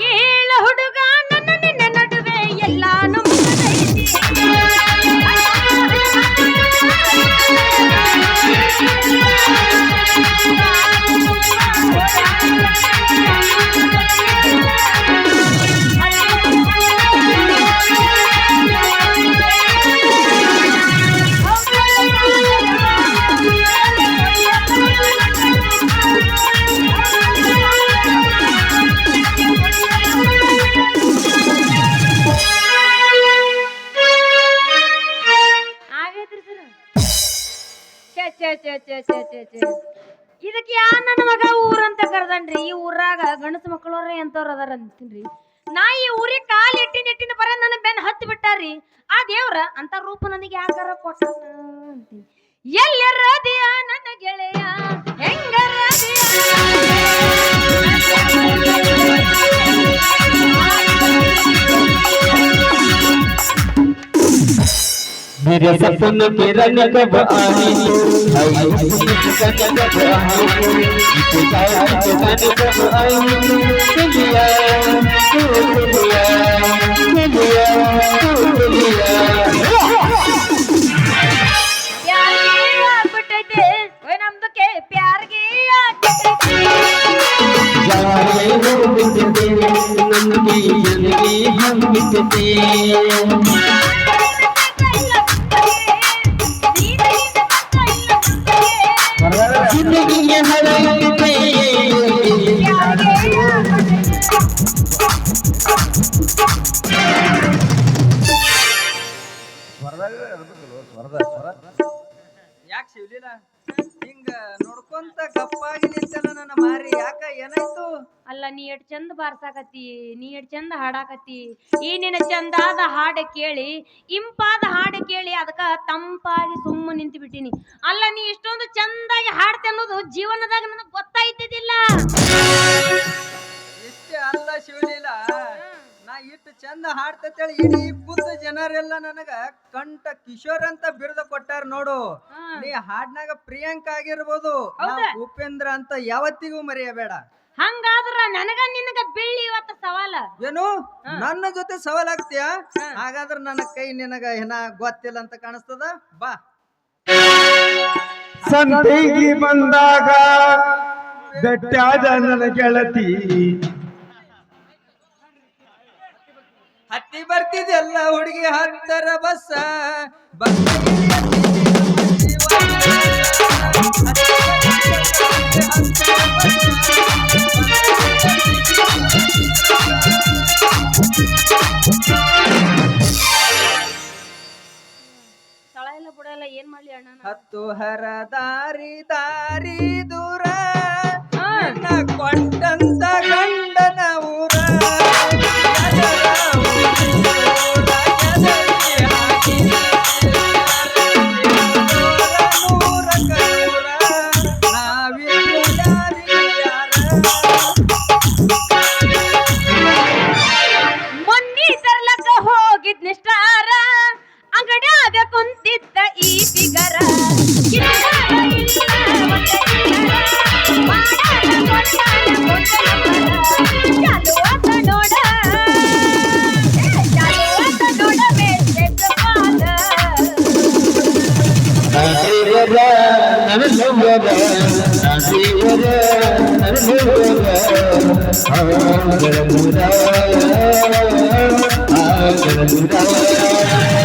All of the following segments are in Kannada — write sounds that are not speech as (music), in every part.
ಕೇಳ ಇದಕ್ಕೆ ಯಾ ನನ್ನ ಮಗ ಊರಂತ ಕರ್ದನ್ರಿ? ಈ ಊರಾಗ ಗಂಡಸ ಮಕ್ಕಳವ್ರೆ ಎಂತವ್ರ ಅದಾರ ಅಂತೀನ್ರಿ. ನಾ ಈ ಊರಿಗೆ ಕಾಲ್ ಇಟ್ಟಿನ ಇಟ್ಟಿನ ಬರ ನನ್ನ ಬೆನ್ ಹತ್ತಿ ಬಿಟ್ಟಾರಿ. ಆ ದೇವ್ರ ಅಂತ ರೂಪ ನನಗೆ ಯಾಕಾರ ಕೊಟ್ಟ ಅಂತೀನಿ. ಎಲ್ಲರ ದಿಯ ನನ್ನ ಗೆಳೆಯ, ಹೆಂಗರ ದಿಯ मेरे सपन के रंग कब आए हम बिकते ಬಾರ್ಸಾಕತ್ತಿ ನೀ ಎಷ್ಟ್ ಚಂದ ಹಾಡಾಕತ್ತಿ ಈ ನಿನ್ನ ಚಂದಾದ ಹಾಡ ಕೇಳಿ ಇಂಪಾದ ಹಾಡ ಕೇಳಿ ಅದಕ್ಕ ತಂಪಾಗಿ ಸುಮ್ಮ ನಿಂತು ಬಿಟ್ಟಿನಿ ಅಲ್ಲ ನೀ ಇಷ್ಟೊಂದು ಚಂದಾಗಿ ಹಾಡ್ತೆ ಅನ್ನೋದು ಜೀವನದಾಗ ನನಗೆ ಗೊತ್ತಾಯ್ತಿದ್ದಿಲ್ಲ. ಇಷ್ಟೇ ಅಲ್ಲ ಶಿವಲೀಲ ನಾ ಇಷ್ಟು ಚಂದ ಹಾಡ್ತೇಳಿ ಇಡೀ ಬುದ್ಧ ಜನರೆಲ್ಲ ನನಗ ಕಂಠ ಕಿಶೋರ್ ಅಂತ ಬಿರುದು ಕೊಟ್ಟಾರ ನೋಡು. ನೀ ಹಾಡ್ನಾಗ ಪ್ರಿಯಾಂಕ ಆಗಿರ್ಬೋದು ನಾ ಉಪೇಂದ್ರ ಅಂತ ಯಾವತ್ತಿಗೂ ಮರೆಯಬೇಡ. ಹಂಗಾದ್ರ ನನಗ ನಿನಗ ಬೀಳಿ ಇವತ್ತ ಸವಾಲ. ಏನು? ನನ್ನ ಜೊತೆ ಸವಾಲ್ ಆಗ್ತೀಯ? ಹಾಗಾದ್ರ ನನ್ನ ಕೈ ನಿನಗ ಏನ ಗೊತ್ತಿಲ್ಲ ಅಂತ ಕಾಣಿಸ್ತದ? ಬಾ. ಸಂತೆಗೆ ಬಂದಾಗ ಬೆಟ್ಟಾದ ನನ್ನ ಗೆಳತಿ. ಹತ್ತಿ ಬರ್ತಿದೆಲ್ಲ ಹುಡುಗಿ ಹತ್ತರ ಬಸ್ಸ ಬಸ್ ಸ್ಥಳ ಹತ್ತು ಹರ ದಾರಿ ದಾರಿ ದೂರ I'm gonna move to move.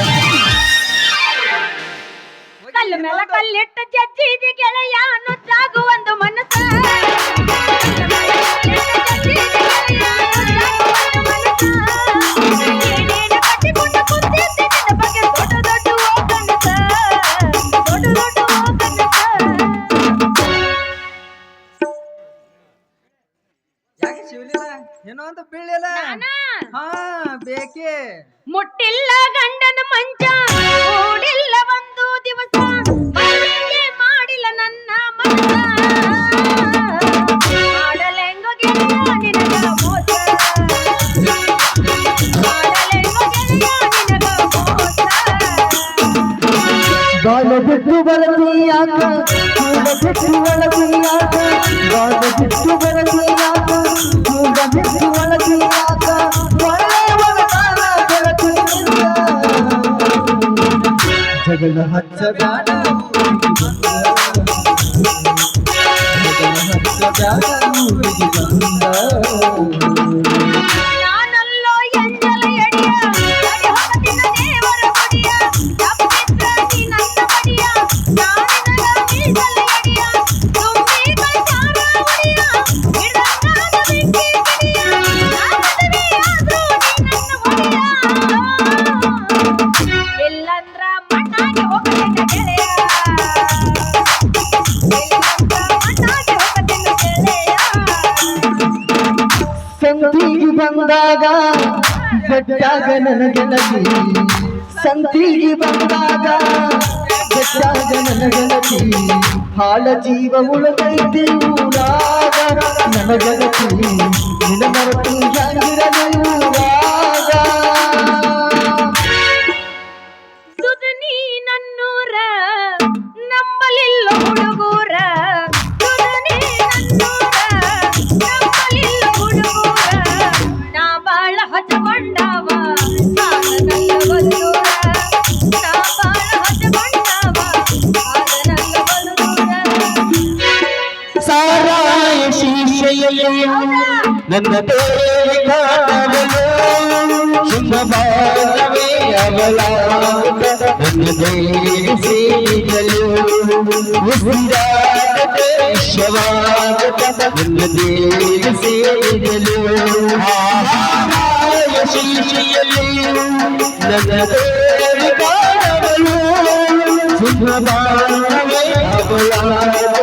జగన్హత్స గానము జగన్హత్స గానము ಬಂದಾಗ ಬೆಟ್ಟಾಗ ನನ್ನ ಗೆಳತಿ ಹಾಳ ಜೀವ ಉಳಿದೈತಿ ಊರಾಗ ನಿನ್ನ ಮರೆತು ಹೆಂಗಿರಲಿ तेरे कान में सुबह में अबला देव से चलो उस रात के शवाब देव से चलो नजर तेरे कान में सुबह में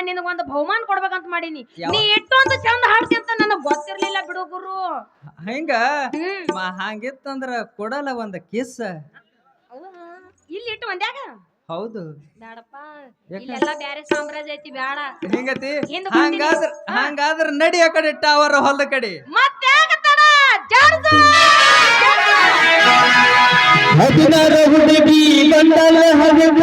ನಾನ್ ನಿನಗೊಂದು ಬಹುಮಾನ ಕೊಡ್ಬೇಕಂತ ಮಾಡೀನಿ? ನೀ ಇಟ್ಟೊಂದು ಚಂದ ಹಾಡ್ತಿ ಅಂತ ನನಗ್ ಗೊತ್ತಿರ್ಲಿಲ್ಲ ಬಿಡು ಗುರು. ಹೆಂಗ? ಮ- ಹಂಗಿತ್ತಂದ್ರ ಕೊಡಲ್ಲ ಒಂದ್ ಕಿಸ್. ಹೌದಾ? ಇಲ್ಲಿ ಇಟ್ಟು ಒಂದ್ಯಾಗ? ಹೌದು. ಬೇಡಪ್ಪ ಯಾಕ? ಇಲ್ಲೆಲ್ಲ ಬ್ಯಾರೆ ಸಾಮ್ರಾಜ್ಯ ಐತಿ ಬೇಡ ಹೆಂಗತಿ? ಹಿಂದ್ ಬರ್ತೀನಿ. ಹಂಗಾದ್ರ ಹಂಗಾದ್ರ ನಡಿ ಆ ಕಡೆ ಟವರ್ ಹೊಲದ ಕಡೆ. ಮತ್ತೆ ತಡ ಜರ್ದು ಹದಿನಾರ ಹುಡುಗಿ ಬಂದಲ ಹಗಲ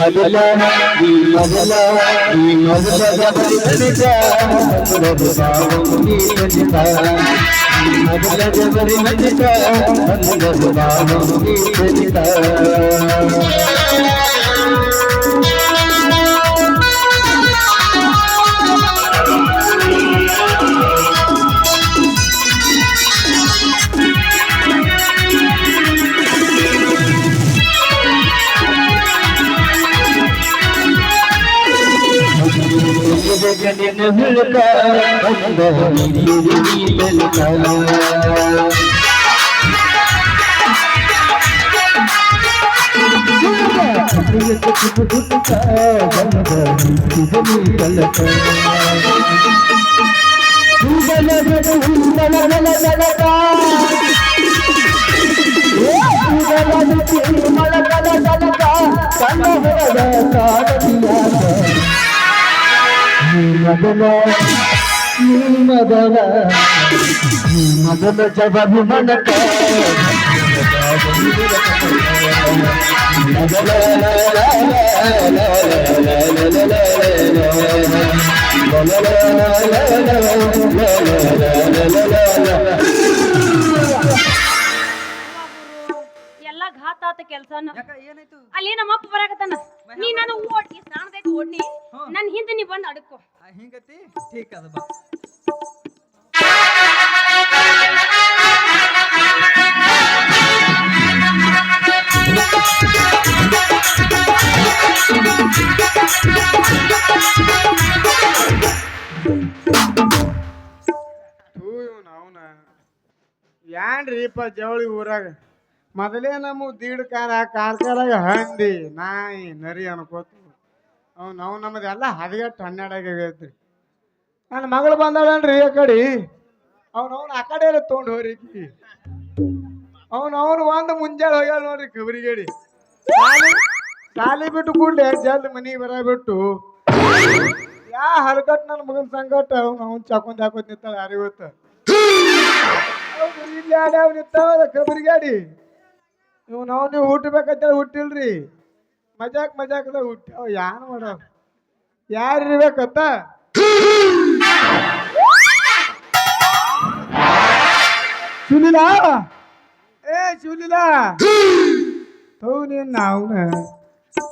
ಮೊದಲ ಈ ಮೊದಲ ಈ ಮೊದಲ ಜಬರಿ ತನಿಕ ಮೊದಲ ಬಾವು ನೀ ತನಿಕ ಈ ಮೊದಲ ಜಬರಿ ತನಿಕ ಮೊದಲ ಬಾವು ನೀ ತನಿಕ ಜಗನಿನ ಹುಡುಕ ಬಂದ ನೀಡಿ ತನಕ ಹೂಬಲ ಹೂಬಲ ಮೊದಲ ನೀ ಮೊದಲ ನೀ ಮೊದಲ ಜಬರು ಮನಕ ಎಲ್ಲ ಘಾತ ಆತ ಕೆಲ್ಸನ. ಯಾಕ ಏನಾಯ್ತು? ಅಲ್ಲಿ ನಮ್ಮ ಅಪ್ಪ ಬರಾಕತ್ತಾನ. ನೀ ನಾನು ಓಡಿ ಸ್ನಾನದೈತಿ ಓಡ್ನಿ. ಹ್ಮ್. ನನ್ ಹಿಂದೆ ನೀ ಬಂದ್ ಅಡ್ಕೋ. ಹಿಂಗತಿ? ಠೀಕ್ ಅದ ಬಾ. ಏನ್ರಿಪ್ಪ ಜವಳಿ ಊರಾಗ? ಮೊದಲೇ ನಮ್ಮ ದೀಡ್ ಕಾರ ಕಾರ್ಕಾರಾಗ ಹಂದಿ, ನಾಯಿ, ನರಿ ಅನ್ಕೋತ ಅವ್ ನಮ್ಮದೆಲ್ಲ ಹದಿಗೆಟ್ಟು ಹನ್ನೆರಡಾಗೈತ್ರಿ ನನ್ನ ಮಗಳು ಬಂದಾಳನ್ರಿ ಆ ಕಡೆ. ಅವ್ನು ಅವ್ನು ಆ ಕಡೆ ತೊಗೊಂಡು ಅವ್ನು ಅವನು ಒಂದು ಮುಂಜಾನೆ ಹೋಗ್ಯಾಳ ನೋಡ್ರಿ ಕಬರಿಗೇಡಿ ಸಾಲಿ ಬಿಟ್ಟು ಕೂಡ್ಲೆ ಜಲ್ದಿ ಮನೆಗೆ ಬರಬಿಟ್ಟು ಯಾ ಹರಕಟ್ ನನ್ನ ಮಗನ ಸಂಕಟ ಅವ್ನು ಅವ್ನು ಚಾಕೊಂಡ್ ಹಾಕೋದ್ ನಿಂತಾಳ ಯಾರಿಗ್ ಗೊತ್ತ? ಹೌದು, ಇಲ್ಲಿ ಆಡ್ಯಾವ ನಿಂತಾವ ಕಬರಿಗಾಡಿ ಇವ್ನು ಅವ್ನು ನೀವು ಹುಟ್ಟಬೇಕಂತೇಳಿ ಹುಟ್ಟಿಲ್ರಿ. ಮಜಾಕ್ ಮಜಾಕ್ದಾಗ ಹುಟ್ಟ್ಯಾವ ಯಾನ್ ಮಾಡ ಯಾರು ಇರ್ಬೇಕತ್ತ ಸುನಿಲ? ಏ ಸುನಿಲ? ಹೌ ನೀನ್ ಅವನ.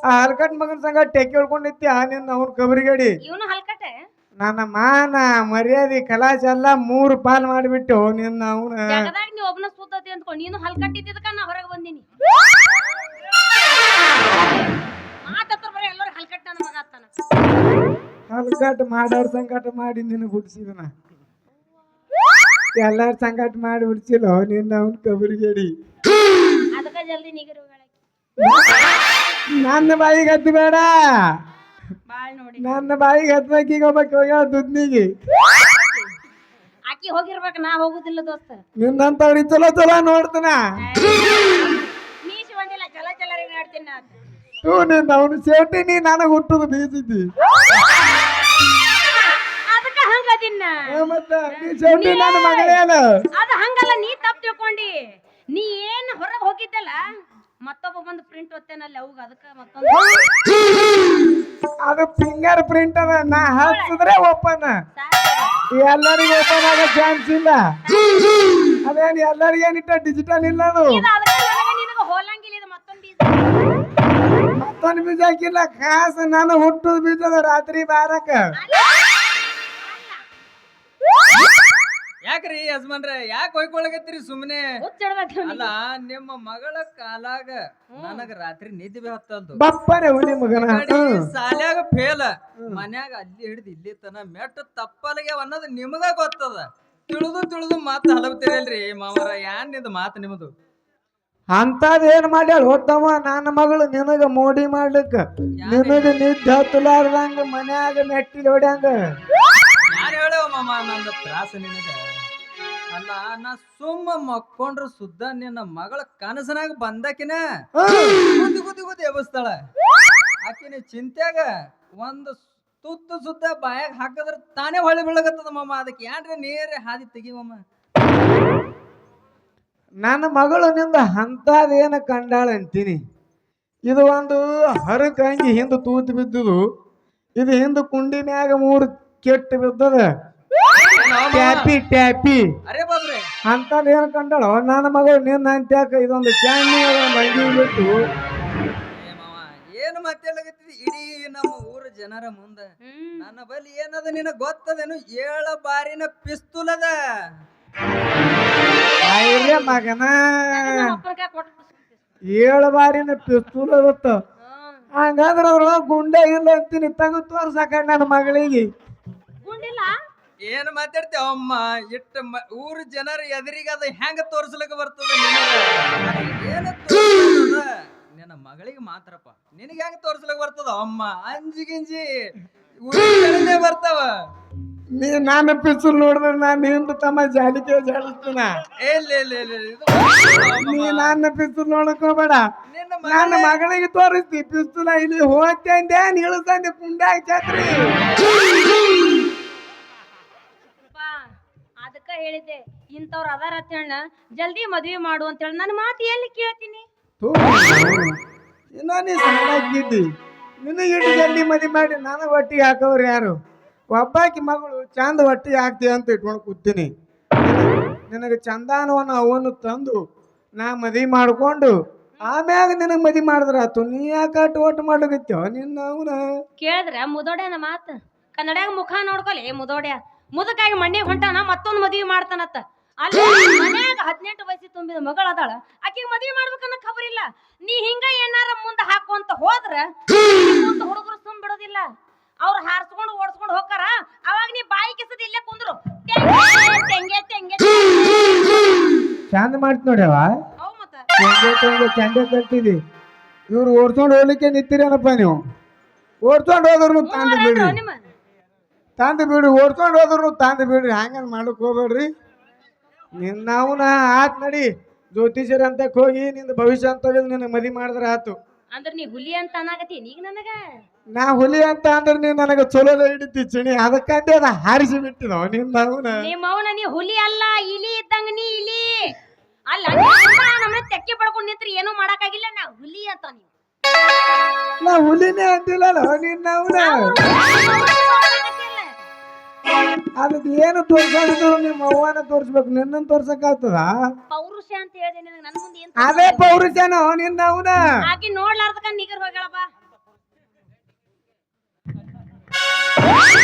ಆ ಹಲ್ಕಟ್ ಮಗನ ಸಂಗ ಟೆಕ್ಕಿ ಹೊಡ್ಕೊಂಡಿತ್ತಿ ಆ ನಿನ್ನ ಅವ್ನ ಕಬರಿಗಡಿ. ಇವನು ಹಲ್ಕಟ್ಟೆ ನನ್ನ ಮಾನ ಮರ್ಯಾದೆ ಕಲಾಶ ಎಲ್ಲ ಮೂರು ಪಾಲ್ ಮಾಡಿಬಿಟ್ಟು ನಿನ್ನ ಅವನ. ಜಗದಾಗ ನೀ ಅಂದ್ಕೊಂಡು ನೀನು ಹಲ್ಕಟ್ಟಿದ್ದಕ್ಕ ನಾ ಹೊರಗೆ ಬಂದೀನಿ. ಮಾತತ್ರ ಬರೀ ಎಲ್ಲರೂ ಹಲ್ಕಟ್ಟ ನನ್ನ ಮಗ ಆತ್ತಾನ ಹಲ್ಕಟ್ ಮಾಡೋರ್ ಸಂಕಟ ಮಾಡಿ ನಿನ್ನ ಹುಡ್ಸಿದನ ಎಲ್ಲಾರ ಸಂಕಟ ಮಾಡಿ ಹುಡ್ಸಿಲ್ಲ ನಿನ್ನ ಅವನ್ ಕಬರಿಗೇಡಿ. ಅದಕ್ಕ ಜಲ್ದಿ ನಿಗರು ನನ್ನ ಬಾಯಿಗೆ ಹತ್ತು ಬೇಡ. ನನ್ನ ಬಾಯಿಗೆ ಹತ್ಬೇಕು ಈಗ ಒಬ್ಬಕ್ಕೆ ಹೋಗ್ಯಾವ ದುಡ್ನಿಗೆ ಆಕಿ ಹೋಗಿರ್ಬೇಕು ನಾ ಹೋಗುದಿಲ್ಲ ದೋಸ್ತ. ನಿನ್ನಂತವ್ರಿ ಚಲೋ ಚಲೋ ನೋಡ್ತಾನ. ಮೀಸಿ ಬಂದಿಲ್ಲ ಚಲ ಚಲರಿ ನೋಡ್ತೀನಿ ನಾ. ನಿನ್ನ ಅವನು ಸೇಟಿ ನೀ ನನಗೆ ಹುಟ್ಟುದು ಬೀಸಿದ್ದಿ ಅದಕ್ಕ ಹಂಗದಿನ್ನ ಏ ಮತ್ತ ನೀ ಸೇಟಿ ನನ್ನ ಮಗಳೇ ಅಲ್ಲ. ಅದ ಹಂಗಲ್ಲ ನೀ ತಪ್ಪು ತಿಳ್ಕೊಂಡಿ. ನೀ ಏನ್ ಹೊರಗೆ ಹೋಗಿದ್ದಲ್ಲ ಮತ್ತೊಬ್ಬ ಬಂದು ಪ್ರಿಂಟ್ ಒತ್ತೇನಲ್ಲಿ ಅವಾಗ ಅದಕ್ಕ ಮತ್ತೊಂದು ಅದು ಫಿಂಗರ್ ಪ್ರಿಂಟ್ ಅದ ನಾ ಹಚ್ಚಿದ್ರೆ ಓಪನ್ ಎಲ್ಲರಿಗೂ ಓಪನ್ ಆಗೋ ಚಾನ್ಸ್ ಇಲ್ಲ. ಅದೇನು ಎಲ್ಲರಿಗೂ ಏನಿಟ್ಟ ಡಿಜಿಟಲ್ ಇಲ್ಲ ಅದು. ಮತ್ತೊಂದು ಬೀಜ ಹಾಕಿಲ್ಲ ಕಾಸ ನಾನು ಹುಟ್ಟುದು ಬೀಜದ ರಾತ್ರಿ ಬಾರಕ. ಯಾಕ್ರಿ ಯಜಮಾನ್ರ ಯಾಕೆ ಹೊಯ್ಕೊಳಗತ್ತೀರಿ ಸುಮ್ಮನೆ ಅಲ್ಲ ನಿಮ್ಮ ಮಗಳ ಕಾಲಾಗ ನನಗ ರಾತ್ರಿ ನಿದ್ದೆ ಬಿ ಹತ್ತಲ್ದು ಬಪ್ಪರೆ ಹುಲಿ ಮಗನ. ಸಾಲ್ಯಾಗ ಫೇಲ್ ಮನ್ಯಾಗ ಅಲ್ಲಿ ಹಿಡಿದು ಇಲ್ಲಿ ತನ ಮೆಟ್ಟ ತಪ್ಪಲಿಗೆ ಅನ್ನೋದು ನಿಮಗ ಗೊತ್ತದ. ತಿಳಿದು ತಿಳಿದು ಮಾತು ಹಲವತಿರಲ್ರಿ ಮಾವರ ಯಾನ್ನಿಂದ ಮಾತು ನಿಮ್ಮದು ಅಂತದ್ ಏನ್ ಮಾಡ್ಯಾಳ? ಹೋತವ ನನ್ನ ಮಗಳು ನಿನಗ ಮೋಡಿ ಮಾಡ್ಲಿಕ್ಕ. ನಿನಗ ನಿದ್ದೆ ಹತ್ತಲಾರ್ದಂಗ ಮನ್ಯಾಗ ನೆಟ್ಟಿ ಹೊಡ್ಯಾಂಗ. ಹೇಳವ ಮಾಮ ನಂದ ತ್ರಾಸ ನಿನಗ? ಅಲ್ಲ ನಾ ಸುಮ್ಮ ಮಕ್ಕೊಂಡ್ರು ಸುದ್ದ ನಿನ್ನ ಮಗಳ ಕನಸನಾಗ ಬಂದಾಕಿನ? ಗುದ್ದಿ ಗುದ್ದಿ ಗುದ್ದು ಎಬ್ಬಿಸ್ತಾಳ. ಆಕಿನ ಚಿಂತ್ಯಾಗ ಒಂದು ತುತ್ತು ಸುದ್ದ ಬಾಯಾಗ ಹಾಕಿದ್ರೆ ತಾನೇ ಹೊಳೆ ಬೀಳಗತ್ತದ ಮಮ್ಮ ಅದಕ್ಕೆ ಏನ್ರಿ ನೀರ್ ಹಾದಿ ತೆಗಿವಮ್ಮ ನನ್ನ ಮಗಳು ನಿಂದ ಅಂತದ್ ಏನ ಕಂಡಾಳ ಅಂತೀನಿ. ಇದು ಒಂದು ಹರಕಂಗಿ ಹಿಂದೆ ತೂತು ಬಿದ್ದುದು. ಇದು ಹಿಂದೆ ಕುಂಡಿ ಮ್ಯಾಗ ಮೂರು ಕೆಟ್ಟು ಬಿದ್ದದ. ಟ್ಯಾಪಿ ಟ್ಯಾಪಿ. ಅಂತದ್ ಏನ್ ಕಂಡಾಳ? ನನ್ನ ಮಗಳು ನಿನ್ನ ಅಂತ್ಯಾಕ ಇದೊಂದು ಚಾಣಿ ಮಂಡಿ ಬಿಟ್ಟು ಏ ಮಾವ ಏನು ಮತ್ತೆ ಇಡೀ ನಮ್ಮ ಊರ ಜನರ ಮುಂದೆ ನನ್ನ ಬಳಿ ಏನದ ನಿನಗೆ ಗೊತ್ತದೇನು? ಏಳ ಬಾರಿನ ಪಿಸ್ತೂಲದ ಆಯ್ರೆ ಮಗನ. ಏಳು ಬಾರಿನ ಪಿಸ್ತೂಲ್ ಅದತ್ತ ಹಂಗಂದ್ರ ಅದ್ರೊಳಗ ಗುಂಡೆ ಇಲ್ಲ ಅಂತೀನಿ. ತಗದು ತೋರ್ಸಾಕ ನನ್ನ ಮಗಳಿಗೆ. ಗುಂಡಿಲ್ಲ? ಏನ್ ಮಾತಾಡ್ತೇವ ಅಮ್ಮ? ಇಟ್ಟ ಮ- ಊರ ಜನರ ಎದುರಿಗೆ ಅದ ಹೆಂಗ ತೋರ್ಸ್ಲಿಕ್ಕೆ ಬರ್ತದ ಏನು? ನಿನ್ನ ಮಗಳಿಗೆ ಮಾತ್ರಪ್ಪ. ನಿನಗೆ ಹೆಂಗ ತೋರ್ಸ್ಲಿಕ್ಕೆ ಬರ್ತದ ಅಮ್ಮ? ಅಂಜಿ ಗಿಂಜಿ. ಊರಿನ ಬರ್ತಾವ. ನೀ ನಾನು ಪಿಸ್ತೂಲ್ ನೋಡಿದ್ರೆ ನಾನು ನಿಂದು ತಮ್ಮ ಜಾಲಿಕೆ ಜಾಲಿಸ್ತೀನ ನೀ ನನ್ನ ಪಿಸ್ತೂಲ್ ನೋಡಕ್ ಹೋಗ್ಬೇಡ ನಿನ್ನ ನನ್ನ ಮಗಳಿಗೆ ತೋರಿಸ್ತಿ ಪಿಸ್ತೂಲ ಇಲ್ಲಿ ಹೋಗ್ತೇ ಅಂದೆ ಕುಂಡ್ಯಾಗ ಛತ್ರಿ. ಪಾ ಅದಕ್ಕ ಹೇಳಿದ್ದೆ ಇಂಥವ್ರು ಅದಾರ ಅಂತ ಹೇಳ ಜಲ್ದಿ ಮದ್ವೆ ಮಾಡು ಅಂತೇಳಿ ನನ್ನ ಮಾತು ಎಲ್ಲಿ ಕೇಳ್ತೀನಿ? ಇನ್ನೂ ನೀ ಸಣ್ಣಾಗಿದ್ದಿ. ನಿನಗೆ ಇಟ್ಟು ಜಲ್ದಿ ಮದಿ ಮಾಡಿ ನಾನು ಒಟ್ಟಿಗೆ ಹಾಕೋರು ಯಾರು? ಒಬ್ಬಾಕಿ ಮಗಳು, ಚಂದ ಹೊಟ್ಟಿ ಹಾಕ್ತೀವಿ ಅಂತ ಇಟ್ಕೊಂಡು ಕೂತೀನಿ. ನಿನಗೆ ಚಂದಾನವನ್ನು ಅವನು ತಂದು ನಾ ಮದಿ ಮಾಡ್ಕೊಂಡು, ಆಮ್ಯಾಗ ನಿನಗೆ ಮದಿ ಮಾಡಿದ್ರ ಆತು. ನೀ ಯಾಕೆ ಓಟ್ ಒಟ್ಟು ನಿನ್ನ ಅವನ? ಕೇಳಿದ್ರ ಮುದೋಡ್ಯಾನ ಮಾತು. ಕನ್ನಡ್ಯಾಗ ಮುಖ ನೋಡ್ಕೊಲಿ ಮುದೋಡ್ಯ. ಮುದಕಾಗಿ ಮಣ್ಣಿಗೆ ಹೊಂಟಾನ, ಮತ್ತೊಂದು ಮದುವೆ ಮಾಡ್ತಾನತ್ತ. ಅಲ್ಲಿ ಮನ್ಯಾಗ ಹದಿನೆಂಟು ವಯಸ್ಸು ತುಂಬಿದ ಮಗಳ ಅದಾಳ ಆಕಿಗೆ ಮದುವೆ ಮಾಡ್ಬೇಕನ್ನ ಖಬರ್ ಇಲ್ಲ. ನೀ ಹಿಂಗ ಏನಾರ ಮುಂದೆ ಹಾಕುವಂತ ಹೋದ್ರ ಹುಡುಗರು ಸುಮ್ ಬಿಡೋದಿಲ್ಲ. ಅವ್ರು ಹಾರಿಸ್ಕೊಂಡು ಓಡಿಸ್ಕೊಂಡು ಹೋಗ್ತಾರ. ಅವಾಗ ನೀ ಬಾಯಿ ಕಿಸದ ಇಲ್ಲೇ ಕುಂದ್ರು. ತೆಂಗೆ ತೆಂಗೆ ತೆಂಗೆ ಚಂದ ಮಾಡ್ತಿ ನೋಡ್ಯವ ಹೌ ಮತ್ತ. ಚಂದೆ ಚಂದೆ ಚಂದೆ ಕಲ್ತಿದಿ ಇವ್ರು ಓಡ್ಸ್ಕೊಂಡು ಹೋಗ್ಲಿಕ್ಕೆ ನಿಂತಿರೇನಪ್ಪ ನೀವು? ಓಡ್ಸ್ಕೊಂಡು ಹೋದ್ರು ತಂದು ಬಿಡ್ರಿ. ನಿಮ್ಮ. ತಂದು ಬಿಡ್ರಿ ಓಡ್ಸ್ಕೊಂಡು ಹೋದ್ರು ತಂದು ಬಿಡ್ರಿ. ಹಂಗನ್ ಮಾಡಕ್ ಹೋಗ್ಬೇಡ್ರಿ. ನಿನ್ನ ನಾ ಆತ್ ನಡಿ. ಜ್ಯೋತಿಷರ್ ಅಂತ ಹೋಗಿ ನಿಂದ ಭವಿಷ್ಯ ಅಂತ ನಿನ್ನ ಮದಿ ಮಾಡಿದ್ರೆ ಆತು. ಅಂದ್ರೆ ನೀ ಹುಲಿ ಅಂತ ಅನ್ನಾಗತ್ತೀನಿ ಈಗ ನನಗ? ನಾ ಹುಲಿ ಅಂತ ಅಂದ್ರೆ ನೀನ್ ನನಗೆ ಚಲೋ ಹಿಡಿತಿ ಚಿಣಿ. ಅದಕ್ಕಂತೆ ಅದ ಹಾರಿಸಿ ಬಿಟ್ಟಿದವ ನಿನ್ನ ಅವನ. ನಿಮ್ಮ ಅವನ ನೀ ಹುಲಿ ಅಲ್ಲ ಇಲಿ ಇದ್ದಂಗ ನೀ ಇಲಿ. ಅಲ್ಲ ನಮ್ಮನ್ನ ತೆಕ್ಕೆ ಪಡ್ಕೊಂಡು ನಿಂತ್ರಿ ಏನೂ ಮಾಡಕ್ಕಾಗಿಲ್ಲ. ನಾ ಹುಲಿ ಅಂತ ನೀವು ನಾ ಹುಲಿನೇ ಅಂತಿಲ್ಲಲ್ಲ ನಿನ್ನ ಅವನ. ಅದಕ್ಕೆ ಏನು ತೋರ್ಸೋದಿದ್ರು ನಿಮ್ಮ ಅವ್ವನ ತೋರ್ಸ್ಬೇಕು ನಿನ್ನ ತೋರ್ಸಕ್ ಆಗ್ತದ ಪೌರುಷ ಅಂತ ಹೇಳಿದೆ ನಿನಗೆ ನನ್ನ ಮುಂದೆ ಅದೇ ಪೌರುಷನ ನಿನ್ನ ಅವನ? ಆಕಿ ನೋಡ್ಲಾರ್ದಕ್ಕ ನಿಗರ್ ಹೋಗ್ಯಾಳಪ್ಪ. Ah! (laughs)